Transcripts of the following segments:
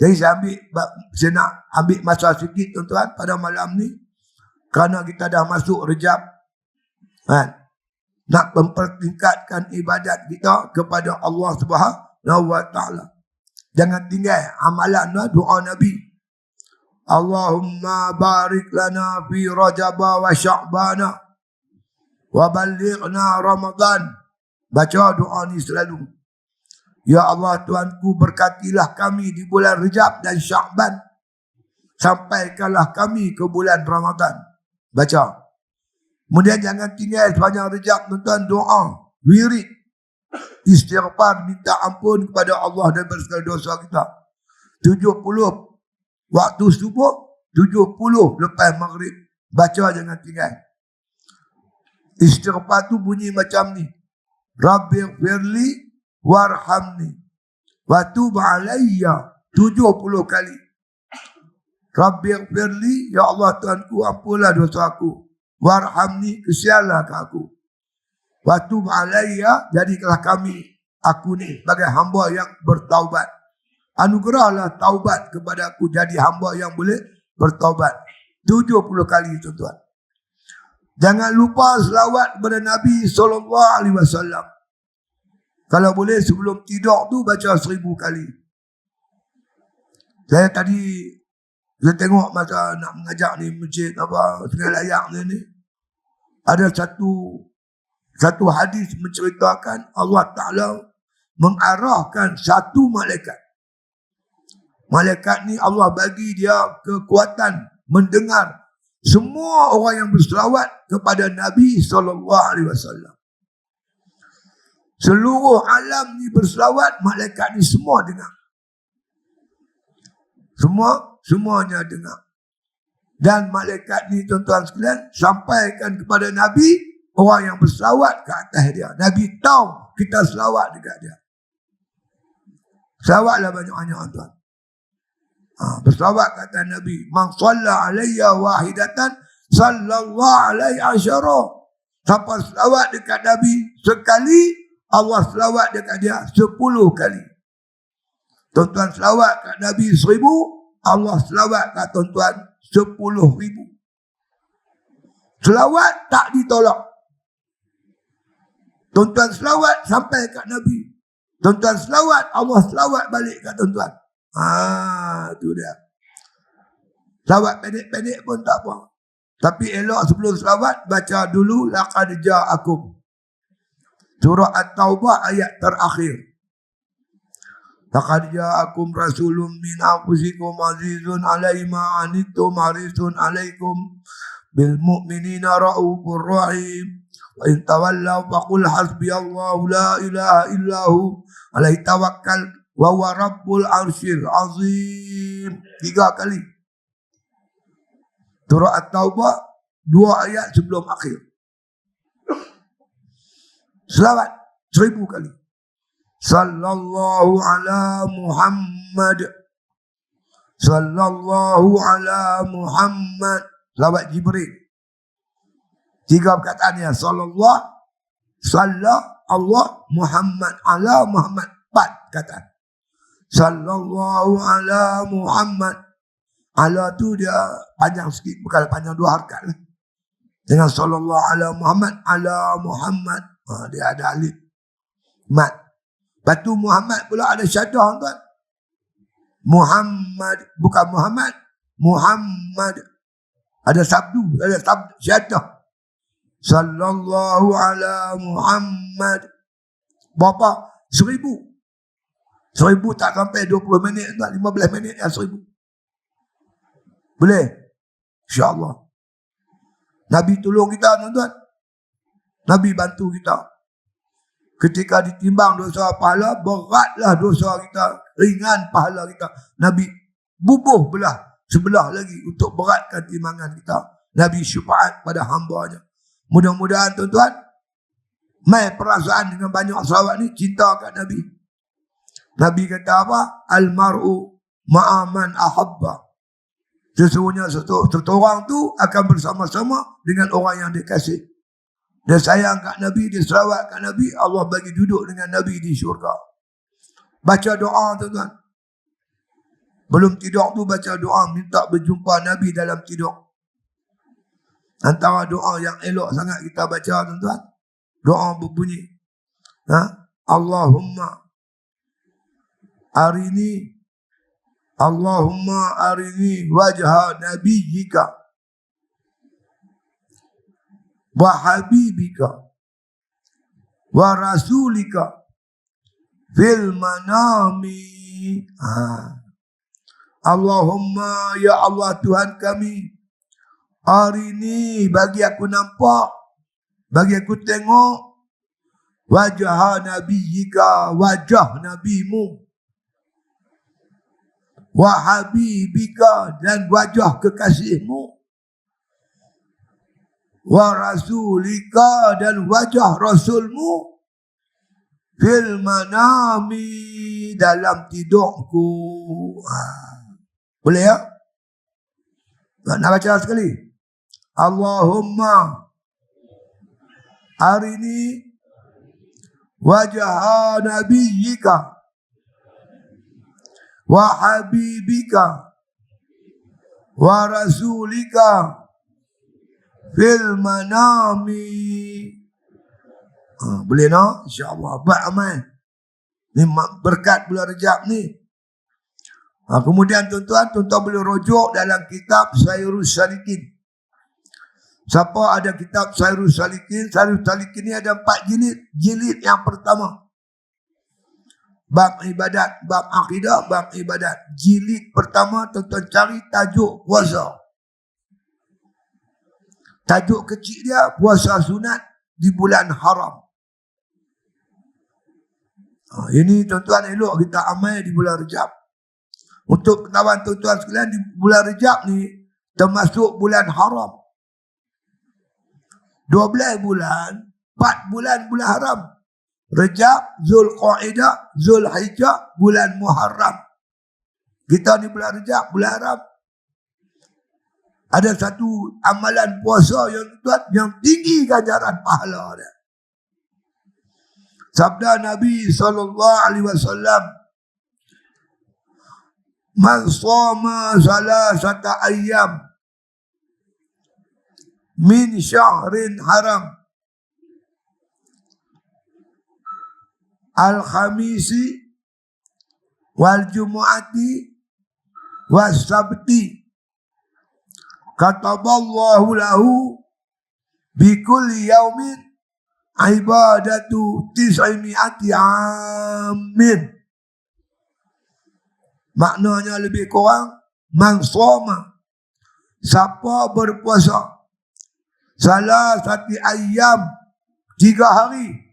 Jadi saya ambil, saya nak ambil masa sikit tuan-tuan pada malam ni. Kerana kita dah masuk rejab. Kan? Nak mempertingkatkan ibadat kita kepada Allah Subhanahu Wa Taala. Jangan tinggal amalan doa Nabi. Allahumma barik lana fi rajaba wa sya'bana wa ballighna ramadan. Baca doa ni selalu. Ya Allah Tuanku berkatilah kami di bulan Rejab dan Syakban. Sampaikanlah kami ke bulan Ramadan. Baca. Kemudian jangan tinggal sepanjang Rejab tuan doa. Wirid. Istighfar minta ampun kepada Allah dan segala dosa kita. 70 waktu subuh. 70 lepas maghrib. Baca jangan tinggal. Istighfar tu bunyi macam ni. Rabbi firli warhamni. Wa tub alayya 70 kali. Rabbi firli ya Allah Tuhanku ampunlah dosa aku. Warhamni kesianlah ke aku. Wa tub alayya jadikanlah kami aku ni sebagai hamba yang bertaubat. Anugerahlah taubat kepada aku jadi hamba yang boleh bertaubat. 70 kali tuan-tuan. Jangan lupa selawat kepada Nabi sallallahu alaihi wasallam. Kalau boleh sebelum tidur tu baca seribu kali. Saya tadi saya tengok masa nak mengajak ni masjid apa sungai layak ni ni. Ada satu satu hadis menceritakan Allah Taala mengarahkan satu malaikat. Malaikat ni Allah bagi dia kekuatan mendengar semua orang yang berselawat kepada Nabi sallallahu alaihi wasallam. Seluruh alam ni berselawat, malaikat ni semua dengar. Semua, semuanya dengar. Dan malaikat ni tuan-tuan sekalian, sampaikan kepada Nabi, orang yang berselawat ke atas dia. Nabi tahu kita selawat dekat dia. Selawatlah banyak-banyak tuan. Ha, berselawat kata Nabi. Man salla alaiya wahidatan, sallallahu alaihi asyara. Siapa selawat dekat Nabi sekali, Allah selawat dekat dia sepuluh kali. Tuan-tuan selawat kat Nabi seribu, Allah selawat kat tuan-tuan sepuluh ribu. Selawat tak ditolak. Tuan-tuan selawat sampai kat Nabi. Tuan-tuan selawat, Allah selawat balik kat tuan-tuan. Ah, tu dia. Selawat pendek-pendek pun tak apa. Tapi elok sebelum selawat, baca dulu laqad ja'akum. Surah At-Taubah ayat terakhir. Laqad ja'akum rasulun min anfusikum azizun 'alaihi ma 'anittum harisun 'alaikum bil mu'minina raufur rahim. Wa in tawallaw faqul hasbiyallahu la ilaha illahu alaihi tawakkal wa huwa rabbul arsyil azim. Tiga kali. Surah At-Taubah dua ayat sebelum akhir. Selawat seribu kali. Sallallahu ala Muhammad. Sallallahu ala Muhammad. Selawat Jibril. Tiga perkataan ya. Sallallahu. Sallallahu Allah Muhammad. Ala Muhammad. Empat kata. Sallallahu ala Muhammad. Ala tu dia panjang sikit. Bukan panjang dua harkat lah. Dengan sallallahu ala Muhammad. Ala Muhammad. Ha, dia ada alif. Mat. Batu Muhammad pula ada syadah tuan. Muhammad. Bukan Muhammad. Muhammad. Ada sabdu. Ada sabdu. Syadah. Sallallahu ala Muhammad. Berapa? Seribu. Seribu tak sampai 20 minit tuan. 15 minit ya seribu. Boleh? InsyaAllah. Nabi tolong kita tuan-tuan. Nabi bantu kita. Ketika ditimbang dosa pahala, beratlah dosa kita. Ringan pahala kita. Nabi bubuh belah sebelah lagi untuk beratkan timbangan kita. Nabi syufaat pada hambanya. Mudah-mudahan tuan-tuan, mai perasaan dengan banyak sahabat ni, cinta kat Nabi. Nabi kata apa? Al-mar'u ma'aman ahabba. Sesungguhnya satu, orang tu akan bersama-sama dengan orang yang dikasih. Dia sayang kat Nabi, dia selawat kat Nabi, Allah bagi duduk dengan Nabi di syurga. Baca doa tuan-tuan. Belum tidur tu baca doa minta berjumpa Nabi dalam tidur. Antara doa yang elok sangat kita baca tuan-tuan. Doa berbunyi. Ha? Allahumma arini Allahumma arini wajah nabiyyika wa habibika. Wa rasulika. Fil manami. Ha. Allahumma ya Allah Tuhan kami hari ini bagi aku nampak bagi aku tengok wajah Nabi jika wajah nabimu. Wa habibika dan wajah kekasihmu wa rasulika dan wajah rasulmu fil manami dalam tidurku. Ha. boleh ya? Nak baca sekali. Allahumma hari ini wajah nabiyyika wa habibika wa rasulika fil manami. Ha, boleh no insyaallah. Buat amal. Ni berkat bulan rejab ni. Ha, kemudian tuan-tuan tuan-tuan boleh rujuk dalam kitab Sayyurus Salikin. Siapa ada kitab Sayyurus Salikin? Sayyurus Salikin ni ada empat jilid. Jilid yang pertama. Bab ibadat, bab akidah, bab ibadat. Jilid pertama tuan-tuan cari tajuk puasa. Tajuk kecil dia puasa sunat di bulan haram. Ha, ini tuan-tuan elok kita amal di bulan rejab. Untuk kawan tuan-tuan sekalian di bulan rejab ni termasuk bulan haram. 12 bulan, 4 bulan bulan haram. Rejab, Zul Qa'idah, Zul Hijjah, bulan Muharram. Kita ni bulan Rejab, bulan Haram. Ada satu amalan puasa yang tuan yang tinggi ganjaran pahala dia. Sabda Nabi sallallahu alaihi wasallam Man shoma salasata ayyam min syahrin haram al-khamisi wal jumu'ati was sabti kataballahu lahu bi kulli yaumin ibadatu tis'imi'ati amin maknanya lebih kurang mangsoma siapa berpuasa salah satu ayam tiga hari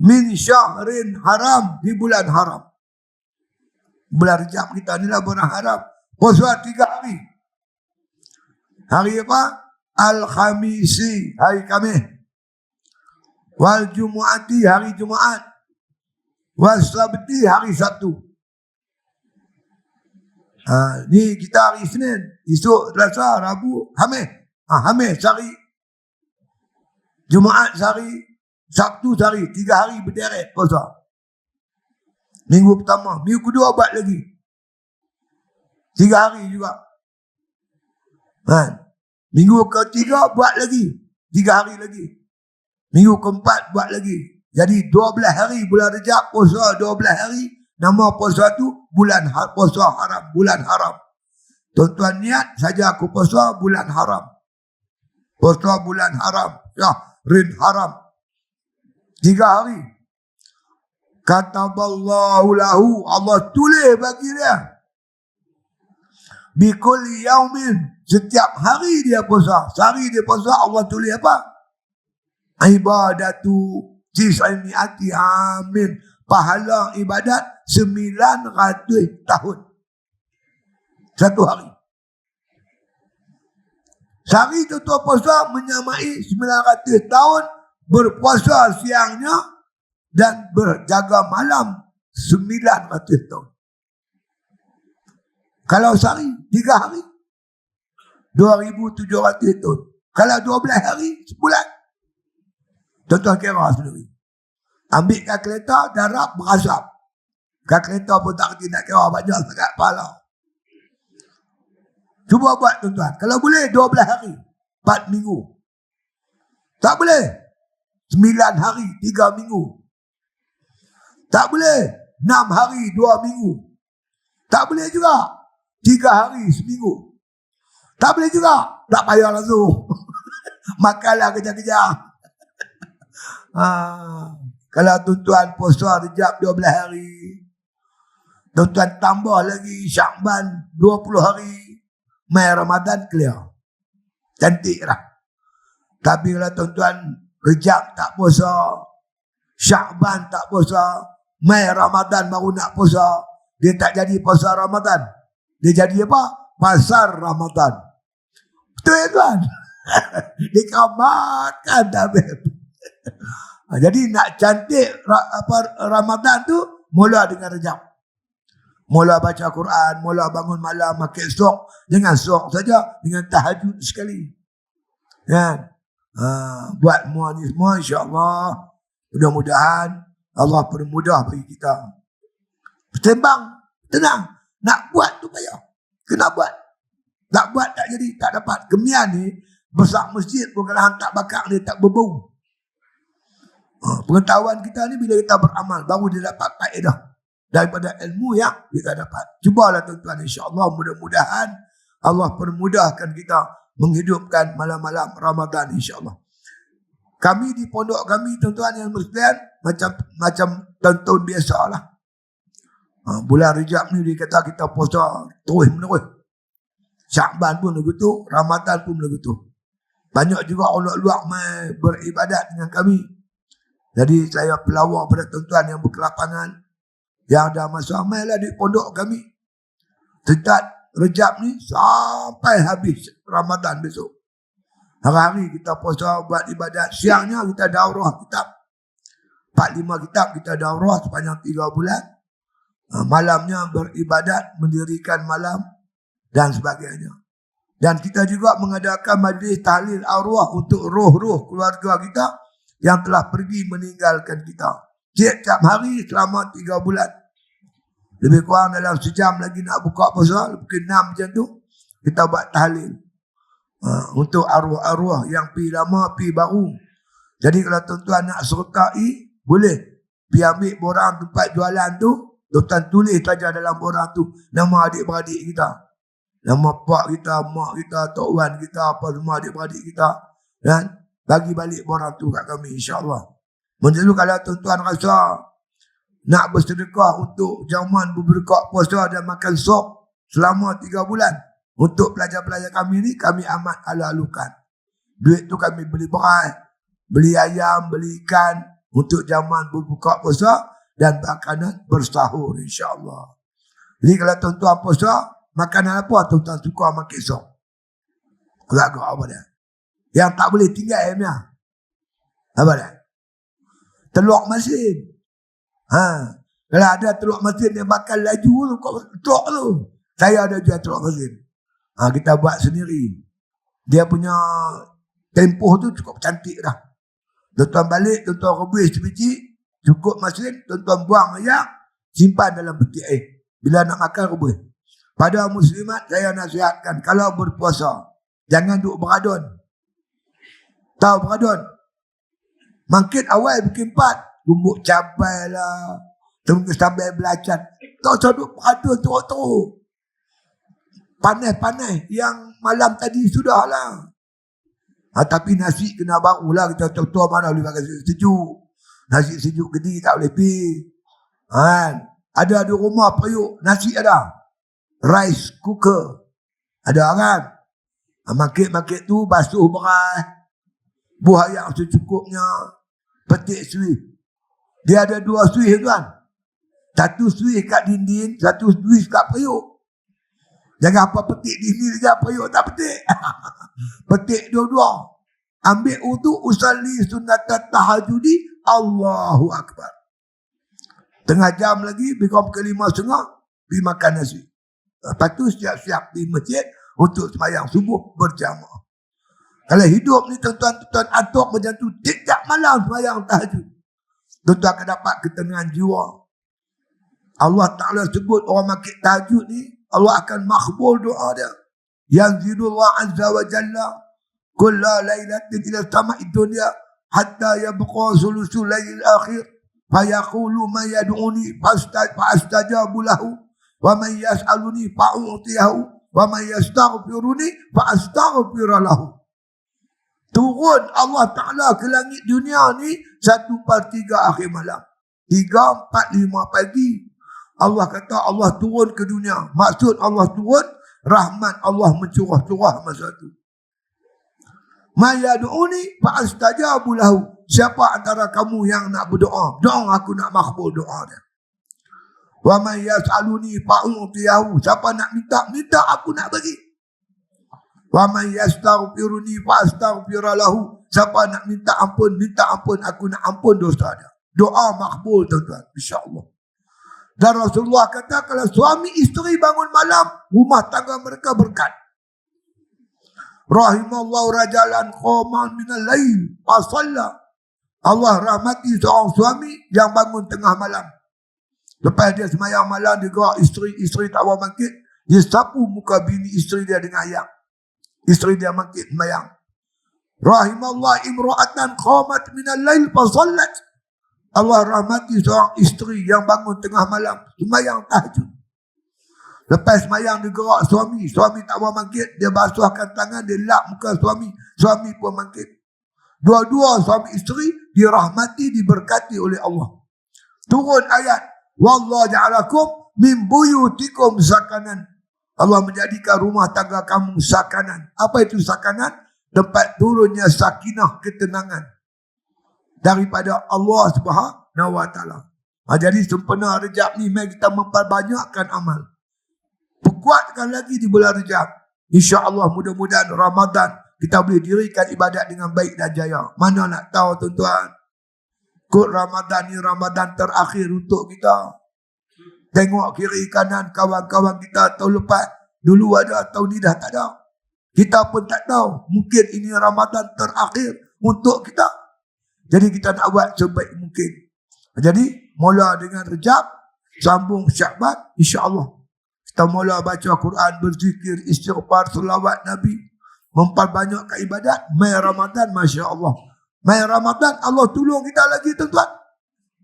min syahrin haram di bulan haram. Bulan Rejab kita ni lah bulan haram. Puasa tiga hari. Hari apa? Al-Khamisi, hari Khamis. Wal Jumu'ati, hari Jumaat. Wal Sabti, hari Sabtu. Ha, ni kita hari Senin. Esok, Selasa, Rabu, Hamis. Ha, Hamis, sehari. Jumaat, sehari. Sabtu sehari, tiga hari berderet puasa. Minggu pertama, minggu kedua buat lagi. Tiga hari juga. Kan? Minggu ketiga buat lagi. Tiga hari lagi. Minggu keempat buat lagi. Jadi dua belas hari bulan rejab puasa dua belas hari. Nama puasa tu bulan ha-, puasa haram. Bulan haram. Tuan-tuan niat saja aku puasa bulan haram. Puasa bulan haram. Ya, rin haram. Tiga hari. Kata Allah lahu. Allah tulis bagi dia. Bikuli yaumin. Setiap hari dia puasa. Sehari dia puasa. Allah tulis apa? Ibadatu. Tis'ini ati amin. Pahala ibadat. Sembilan ratus tahun. Satu hari. Sehari tu tu puasa menyamai sembilan ratus tahun berpuasa siangnya dan berjaga malam 900 tahun. Kalau sehari, tiga hari, 2,700 tahun. Kalau 12 hari, sebulan. Tuan-tuan kira sendiri. Ambil kereta, darab, berasap. Kat kereta pun tak kerti nak kira banyak sangat pahala. Cuba buat tuan-tuan. Kalau boleh 12 hari. 4 minggu. Tak boleh. 9 hari 3 minggu. Tak boleh. 6 hari 2 minggu. Tak boleh juga. 3 hari seminggu. Tak boleh juga. Tak payah langsung. Makanlah kejap-kejap. ha. Kalau tuan-tuan puasa rejab 12 hari. Tuan-tuan tambah lagi Syakban 20 hari. Mai Ramadan clear. Cantik lah. Tapi kalau tuan-tuan rejab tak puasa. Syakban tak puasa. Mai Ramadan baru nak puasa. Dia tak jadi puasa Ramadan. Dia jadi apa? Pasar Ramadan. Betul ya tuan? Dikamatkan Tabib. jadi nak cantik apa Ramadan tu mula dengan rejab. Mula baca Quran, mula bangun malam, makan sok. Jangan sok saja, dengan tahajud sekali. Kan? Ha, buat semua ni semua, insyaAllah. Mudah-mudahan Allah permudah bagi kita. Bertembang, tenang. Nak buat tu payah. Kena buat. Tak buat tak jadi, tak dapat. Kemian ni, besar masjid pun kalau tak bakar dia tak berbau. Ha, pengetahuan kita ni bila kita beramal, baru dia dapat kaedah daripada ilmu yang kita dapat. Cubalah tuan-tuan insya-Allah mudah-mudahan Allah permudahkan kita menghidupkan malam-malam Ramadan insya-Allah. Kami di pondok kami tuan-tuan yang bersekalian macam macam tahun biasalah. Ha, bulan Rejab ni dia kata kita puasa terus menerus. Syakban pun begitu, Ramadan pun begitu. Banyak juga orang luar mai beribadat dengan kami. Jadi saya pelawak pada tuan-tuan yang berkelapangan yang ada masa lah di pondok kami. Sejak rejab ni sampai habis Ramadan besok. Hari-hari kita puasa buat ibadat. Siangnya kita daurah kitab. 4-5 kitab kita daurah sepanjang 3 bulan. Ha, malamnya beribadat, mendirikan malam dan sebagainya. Dan kita juga mengadakan majlis tahlil arwah untuk roh-roh keluarga kita yang telah pergi meninggalkan kita. Tiap-tiap hari selama 3 bulan. Lebih kurang dalam sejam lagi nak buka puasa, mungkin enam macam tu, kita buat tahlil. Uh, untuk arwah-arwah yang pi lama, pi baru. Jadi kalau tuan-tuan nak sertai, boleh. Pi ambil borang tempat jualan tu, tuan-tuan tulis saja dalam borang tu, nama adik-beradik kita. Nama pak kita, mak kita, tok wan kita, apa semua adik-beradik kita. Dan bagi balik borang tu kat kami, insyaAllah. Menjelaskan kalau tuan-tuan rasa nak bersedekah untuk zaman berbuka puasa dan makan sop selama tiga bulan. Untuk pelajar-pelajar kami ni, kami amat alu-alukan. Duit tu kami beli beras, beli ayam, beli ikan untuk zaman berbuka puasa dan makanan bersahur insyaAllah. Jadi kalau tuan-tuan puasa, makanan apa tuan-tuan suka makan sop? Agak-agak apa dia? Yang tak boleh tinggal ayamnya. Apa dia? Telur masin. Ha. Kalau ada telur mesin yang bakal laju tu, kau telur tu. Saya ada jual telur mesin. Ha, kita buat sendiri. Dia punya tempoh tu cukup cantik dah. Tuan-tuan balik, tuan-tuan rebus sebiji, cukup mesin, tuan-tuan buang ayak, simpan dalam peti air. Bila nak makan rebus. Pada muslimat, saya nasihatkan, kalau berpuasa, jangan duduk beradun. Tahu beradun? Mangkit awal bikin empat, Tumbuk cabai lah. Tunggu sampai belacan. Tak usah duduk berada teruk-teruk. Panas-panas. Yang malam tadi sudah lah. Ha, tapi nasi kena baru lah. Kita tua-tua mana boleh makan sejuk. Nasi sejuk gedi tak boleh pi. Ha, ada di rumah periuk. Nasi ada. Rice cooker. Ada kan? Ha, Makit-makit tu basuh beras. Buah ayam secukupnya. Petik suih. Dia ada dua suis tuan. Satu suis kat dinding, satu suis kat periuk. Jangan apa petik dinding saja periuk tak petik. petik dua-dua. Ambil wudu usalli sunat tahajudi Allahu akbar. Tengah jam lagi bikom ke lima setengah pergi makan nasi. Lepas tu siap-siap di masjid untuk sembahyang subuh berjamaah. Kalau hidup ni tuan-tuan atuk macam tu, tidak malam sembahyang tahajud. Tentu akan dapat ketenangan jiwa. Allah Ta'ala sebut orang makin tahajud ni, Allah akan makbul doa dia. Yang zidullah azza wa jalla, kulla laylatin ila sama'i dunia, hatta yabqa sulusul layil akhir, fayaqulu ma yad'uni fa'astajabu lahu, wa man yas'aluni fa'utiyahu, wa man yastaghfiruni fa'astaghfir lahu. Turun Allah Ta'ala ke langit dunia ni, satu per tiga akhir malam. Tiga, empat, lima pagi, Allah kata Allah turun ke dunia. Maksud Allah turun, rahmat Allah mencurah-curah masa itu. Mayadu'uni fa'astajabu lahu. Siapa antara kamu yang nak berdoa? Doa aku nak makbul doa dia. Wa man yas'aluni fa'utiyahu. Siapa nak minta? Minta aku nak bagi. Wa man yastaghfiruni fa'astaghfira lahu. Siapa nak minta ampun? Minta ampun. Aku nak ampun dosa dia. Doa makbul tuan-tuan. InsyaAllah. Dan Rasulullah kata kalau suami isteri bangun malam, rumah tangga mereka berkat. Rahimallahu rajalan qaman minal lail fasalla. Allah rahmati seorang suami yang bangun tengah malam. Lepas dia semayang malam, dia gerak isteri-isteri tak mau bangkit. Dia sapu muka bini isteri dia dengan ayam. Isteri dia bangkit semayang. Rahimallah imra'atan qamat minal lail fasallat. Allah rahmati seorang isteri yang bangun tengah malam. Semayang tahajud. Lepas semayang dia gerak suami. Suami tak mau bangkit. Dia basuhkan tangan. Dia lap muka suami. Suami pun bangkit. Dua-dua suami isteri dirahmati, diberkati oleh Allah. Turun ayat. Wallah ja'alakum min buyutikum sakanan. Allah menjadikan rumah tangga kamu sakanan. Apa itu sakanan? Tempat turunnya sakinah ketenangan daripada Allah Subhanahu wa taala. Ha, jadi sempena Rejab ni mari kita memperbanyakkan amal. Perkuatkan lagi di bulan Rejab. Insya-Allah mudah-mudahan Ramadan kita boleh dirikan ibadat dengan baik dan jaya. Mana nak tahu tuan-tuan? Kut Ramadan ni Ramadan terakhir untuk kita. Tengok kiri kanan kawan-kawan kita tahun lepas. Dulu ada, tahun ni dah tak ada. Kita pun tak tahu. Mungkin ini Ramadan terakhir untuk kita. Jadi kita nak buat sebaik mungkin. Jadi mula dengan rejab, sambung syakbat, insyaAllah. Kita mula baca Quran, berzikir, istighfar, salawat Nabi. Memperbanyakkan ibadat, mai Ramadan, Masya Allah. Mai Ramadan, Allah tolong kita lagi tuan-tuan.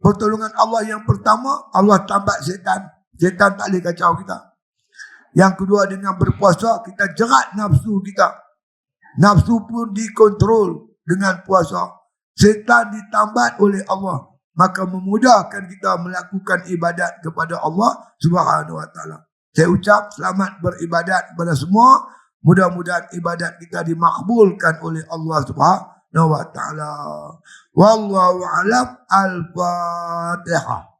Pertolongan Allah yang pertama, Allah tambat setan. Setan tak boleh kacau kita. Yang kedua dengan berpuasa, kita jerat nafsu kita. Nafsu pun dikontrol dengan puasa. Setan ditambat oleh Allah. Maka memudahkan kita melakukan ibadat kepada Allah subhanahu wa ta'ala. Saya ucap selamat beribadat kepada semua. Mudah-mudahan ibadat kita dimakbulkan oleh Allah subhanahu wa ta'ala. Wallahu alam al-fatihah.